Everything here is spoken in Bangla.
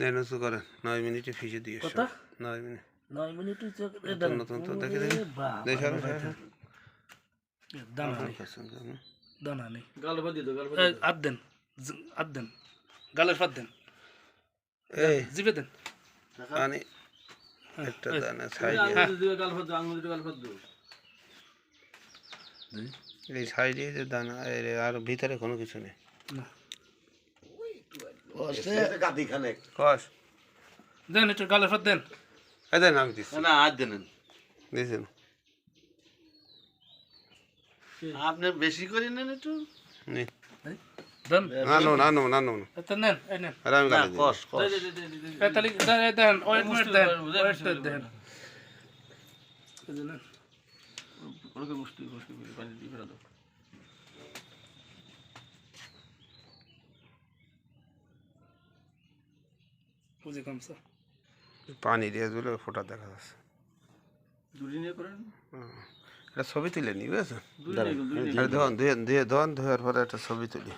দেন উঁচু করেন। নয় মিনিটে ফিসে দিয়ে কত? নয় মিনিট। নয় মিনিট হচ্ছে নতুন নতুন তো দেখে দেখি। দেখি সরো, সরো, সরো। দানা নেই কাছে যাও, না? দানা নেই গাল বাদ দিয়ে দাও গাল বাদ এই, আদ দেন। জ- আদ দেন। গালের ফাত দেন। এই। জিভে দেন। পানি একটা দানা ছাই আঙুল দিয়ে গাল বাদ দাও আঙুল দিয়ে গাল বাদ দাও। এই সাইডে যে দানা এর আর ভিতরে কোনো কিছু নেই। না। দেন একটু গালের ফাত দেন এই দেন আমি দিচ্ছি না আর দেন দিয়েছেন আপনি বেশি করে নেন একটু নে। দেন না নো না নো না নো না। এটা নেন এই নেন আর আমি গালে কস কস দে দে দে দে দে এই তালি দেন দেন ওয়েট মিনিট দেন ওয়েট দেন। ওরকে মুষ্টি মুষ্টি পানি দিয়ে ফেলা দাও বুঝে কমছে পানি দিয়ে দিলে ফোটা দেখা যাচ্ছে দূরে নিয়ে করেন হুম। এটা ছবি তুলে নি বুঝেছ দূরে নিয়ে দূরে নিয়ে আর ধোন ধুয়ে ধুয়ে ধন ধোয়ার পরে একটা ছবি তুলি